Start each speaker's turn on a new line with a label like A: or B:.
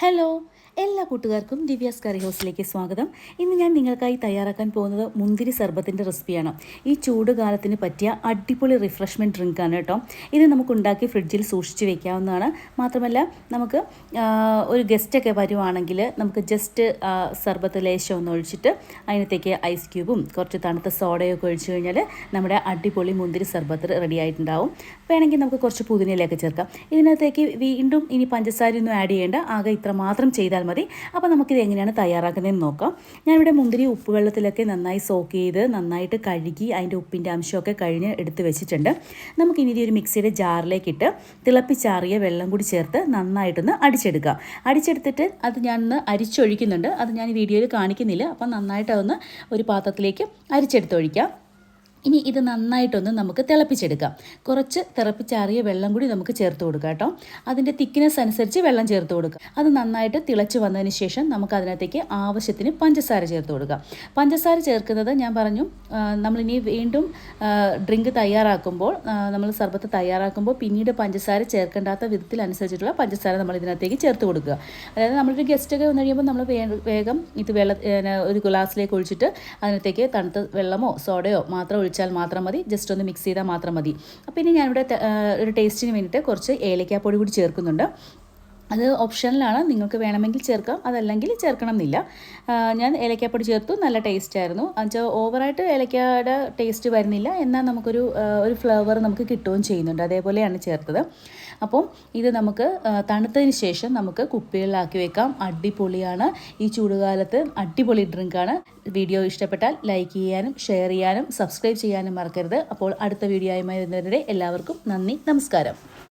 A: Hello എല്ലാ കൂട്ടുകാർക്കും ദിവ്യാസ് കറി ഹൗസിലേക്ക് സ്വാഗതം. ഇന്ന് ഞാൻ നിങ്ങൾക്കായി തയ്യാറാക്കാൻ പോകുന്നത് മുന്തിരി സർബത്തിന്റെ റെസിപ്പിയാണ്. ഈ ചൂട് കാലത്തിന് പറ്റിയ അടിപൊളി റിഫ്രഷ്മെന്റ് ഡ്രിങ്കാണ് കേട്ടോ. ഇത് നമുക്ക് ഉണ്ടാക്കി ഫ്രിഡ്ജിൽ സൂക്ഷിച്ച് വെക്കാവുന്നതാണ്. മാത്രമല്ല നമുക്ക് ഒരു ഗസ്റ്റൊക്കെ വരുവാണെങ്കിൽ നമുക്ക് ജസ്റ്റ് സർബത്ത് ലേശം ഒന്ന് ഒഴിച്ചിട്ട് അതിനകത്തേക്ക് ഐസ് ക്യൂബും കുറച്ച് തണുത്ത സോഡയൊക്കെ ഒഴിച്ചു കഴിഞ്ഞാൽ നമ്മുടെ അടിപൊളി മുന്തിരി സർബത്ത് റെഡി ആയിട്ടുണ്ടാവും. വേണമെങ്കിൽ നമുക്ക് കുറച്ച് പുതിനയിലൊക്കെ ചേർക്കാം. ഇതിനകത്തേക്ക് വീണ്ടും ഇനി പഞ്ചസാരയൊന്നും ആഡ് ചെയ്യേണ്ട. ആകെ ഇത്ര മാത്രം ചെയ്താൽ മതി. അപ്പോൾ നമുക്കിത് എങ്ങനെയാണ് തയ്യാറാക്കുന്നതെന്ന് നോക്കാം. ഞാനിവിടെ മുന്തിരി ഉപ്പുവെള്ളത്തിലൊക്കെ നന്നായി സോക്ക് ചെയ്ത് നന്നായിട്ട് കഴുകി അതിന്റെ ഉപ്പിന്റെ അംശമൊക്കെ കഴിഞ്ഞ് എടുത്ത് വെച്ചിട്ടുണ്ട്. നമുക്ക് ഇനി ഒരു മിക്സിയുടെ ജാറിലേക്കിട്ട് തിളപ്പിച്ചാറിയ വെള്ളം കൂടി ചേർത്ത് നന്നായിട്ടൊന്ന് അടിച്ചെടുക്കാം. അടിച്ചെടുത്തിട്ട് അത് ഞാനൊന്ന് അരിച്ചൊഴിക്കുന്നുണ്ട്. അത് ഞാൻ ഈ വീഡിയോയിൽ കാണിക്കുന്നില്ല. അപ്പം നന്നായിട്ട് അതൊന്ന് ഒരു പാത്രത്തിലേക്ക് അരിച്ചെടുത്തൊഴിക്കാം ഇനി ഇത് നന്നായിട്ടൊന്ന് നമുക്ക് തിളപ്പിച്ചെടുക്കാം. കുറച്ച് തിളപ്പിച്ചാറിയ വെള്ളം കൂടി നമുക്ക് ചേർത്ത് കൊടുക്കാം കേട്ടോ. അതിന്റെ തിക്നെസ് അനുസരിച്ച് വെള്ളം ചേർത്ത് കൊടുക്കുക അത് നന്നായിട്ട് തിളച്ച് വന്നതിന് ശേഷം നമുക്ക് അതിനകത്തേക്ക് ആവശ്യത്തിന് പഞ്ചസാര ചേർത്ത് കൊടുക്കാം. പഞ്ചസാര ചേർക്കുന്നത് ഞാൻ പറഞ്ഞു നമ്മളിനി വീണ്ടും ഡ്രിങ്ക് തയ്യാറാക്കുമ്പോൾ നമ്മൾ സർബത്ത് തയ്യാറാക്കുമ്പോൾ പിന്നീട് പഞ്ചസാര ചേർക്കേണ്ടാത്ത വിധത്തിൽ അനുസരിച്ചിട്ടുള്ള പഞ്ചസാര നമ്മൾ ഇതിനകത്തേക്ക് ചേർത്ത് കൊടുക്കുക. അതായത് നമ്മളൊരു ഗസ്റ്റൊക്കെ വന്നു കഴിയുമ്പോൾ നമ്മൾ വേഗം ഇത് വെള്ള ഒരു ഗ്ലാസ്സിലേക്ക് ഒഴിച്ചിട്ട് അതിനകത്തേക്ക് തണുത്ത വെള്ളമോ സോഡയോ മാത്രം ഒഴിച്ചാൽ മാത്രം മതി ജസ്റ്റ് ഒന്ന് മിക്സ് ചെയ്താൽ മാത്രം മതി. അപ്പോൾ ഇനി ഞാനിവിടെ ഒരു ടേസ്റ്റിന് വേണ്ടിയിട്ട് കുറച്ച് ഏലക്കാപ്പൊടി കൂടി ചേർക്കുന്നുണ്ട്. അത് ഓപ്ഷനിലാണ്. നിങ്ങൾക്ക് വേണമെങ്കിൽ ചേർക്കാം. അതല്ലെങ്കിൽ ചേർക്കണം എന്നില്ല ഞാൻ ഏലക്കാപ്പൊടി ചേർത്തു. നല്ല ടേസ്റ്റ് ആയിരുന്നു എന്നുവെച്ചാൽ ഓവറായിട്ട് ഏലക്കയുടെ ടേസ്റ്റ് വരുന്നില്ല. എന്നാൽ നമുക്കൊരു ഒരു ഫ്ലേവർ നമുക്ക് കിട്ടുകയും ചെയ്യുന്നുണ്ട്. അതേപോലെയാണ് ചേർത്തത്. അപ്പം ഇത് നമുക്ക് തണുത്തതിന് ശേഷം നമുക്ക് കുപ്പികളിലാക്കി വെക്കാം. അടിപൊളിയാണ്. ഈ ചൂടുകാലത്ത് അടിപൊളി ഡ്രിങ്കാണ്. വീഡിയോ ഇഷ്ടപ്പെട്ടാൽ ലൈക്ക് ചെയ്യാനും ഷെയർ ചെയ്യാനും സബ്സ്ക്രൈബ് ചെയ്യാനും മറക്കരുത്. അപ്പോൾ അടുത്ത വീഡിയോ ആയി വരുന്നവരുടെ എല്ലാവർക്കും നന്ദി നമസ്കാരം.